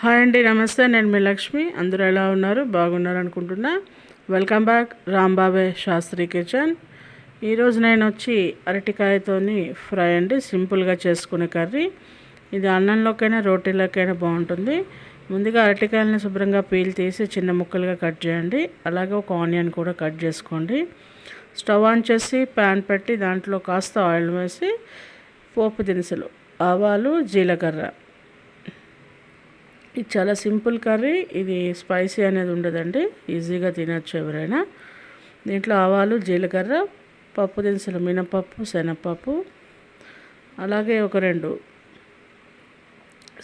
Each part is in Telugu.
హాయ్ అండి నమస్తే. నేను మీ లక్ష్మి. అందరూ ఎలా ఉన్నారు? బాగున్నారు అనుకుంటున్నా. Welcome back. రాంబాబే శాస్త్రి కిచెన్. ఈరోజు నేను వచ్చి అరటికాయతోని ఫ్రై అండి. సింపుల్గా చేసుకునే కర్రీ. ఇది అన్నంలోకైనా రోటీలోకైనా బాగుంటుంది. ముందుగా అరటికాయలను శుభ్రంగా పీల్ తీసి చిన్న ముక్కలుగా కట్ చేయండి. అలాగే ఒక ఆనియన్ కూడా కట్ చేసుకోండి. స్టవ్ ఆన్ చేసి ప్యాన్ పెట్టి దాంట్లో కాస్త ఆయిల్ వేసి పోపు దినుసులు ఆవాలు జీలకర్ర ఇది చాలా సింపుల్ కర్రీ. ఇది స్పైసీ అనేది ఉండదండి. ఈజీగా తినచ్చు ఎవరైనా. దీంట్లో ఆవాలు జీలకర్ర పప్పు దినుసులు మినపప్పు శనగపప్పు అలాగే ఒక రెండు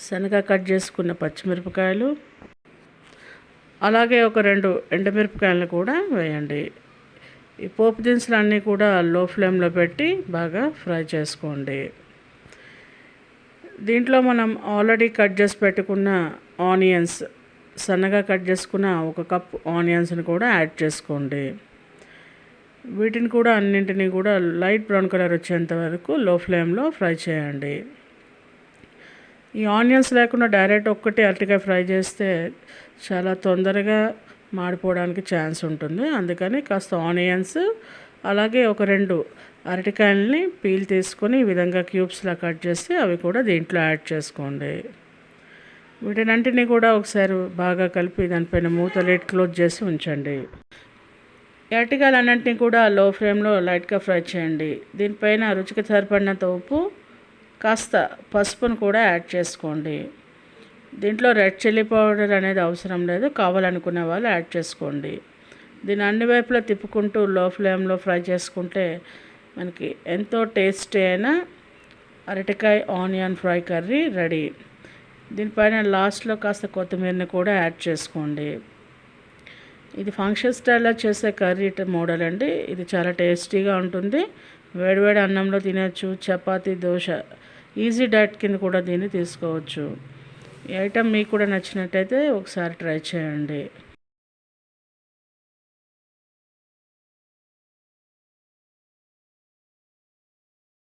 శనగ కట్ చేసుకున్న పచ్చిమిరపకాయలు అలాగే ఒక రెండు ఎండమిరపకాయలను కూడా వేయండి. ఈ పోపు దినుసులు అన్నీ కూడా లో ఫ్లేమ్లో పెట్టి బాగా ఫ్రై చేసుకోండి. దీంట్లో మనం ఆల్రెడీ కట్ చేసి పెట్టుకున్న ఆనియన్స్ సన్నగా కట్ చేసుకున్న ఒక కప్ ఆనియన్స్ని కూడా యాడ్ చేసుకోండి. వీటిని కూడా అన్నింటినీ కూడా లైట్ బ్రౌన్ కలర్ వచ్చేంత వరకు లో ఫ్లేమ్లో ఫ్రై చేయండి. ఈ ఆనియన్స్ లేకుండా డైరెక్ట్ ఒక్కటి అరటికాయ ఫ్రై చేస్తే చాలా తొందరగా మాడిపోవడానికి ఛాన్స్ ఉంటుంది. అందుకని కాస్త ఆనియన్స్ అలాగే ఒక రెండు అరటికాయలని పీల్ తీసుకొని ఈ విధంగా క్యూబ్స్లా కట్ చేసి అవి కూడా దీంట్లో యాడ్ చేసుకోండి. వీటినంటిని కూడా ఒకసారి బాగా కలిపి దానిపైన మూత లైట్ క్లోజ్ చేసి ఉంచండి. అరటికాయలన్నింటినీ కూడా లో ఫ్లేమ్లో లైట్గా ఫ్రై చేయండి. దీనిపైన రుచికి సరిపడినంత ఉప్పు కాస్త పసుపును కూడా యాడ్ చేసుకోండి. దీంట్లో రెడ్ చిల్లీ పౌడర్ అనేది అవసరం లేదు. కావాలనుకునే వాళ్ళు యాడ్ చేసుకోండి. దీన్ని అన్ని వైపులా తిప్పుకుంటూ లో ఫ్లేమ్లో ఫ్రై చేసుకుంటే మనకి ఎంతో టేస్టీ అయిన అరటికాయ ఆనియన్ ఫ్రై కర్రీ రెడీ దీనిపైన లాస్ట్లో కాస్త కొత్తిమీరని కూడా యాడ్ చేసుకోండి. ఇది ఫంక్షన్ స్టైల్లో చేసే కర్రీ మోడల్ అండి. ఇది చాలా టేస్టీగా ఉంటుంది. వేడివేడి అన్నంలో తినచ్చు చపాతీ దోశ ఈజీ డైట్ కింద కూడా దీన్ని తీసుకోవచ్చు. ఈ ఐటెం మీకు కూడా నచ్చినట్టయితే ఒకసారి ట్రై చేయండి.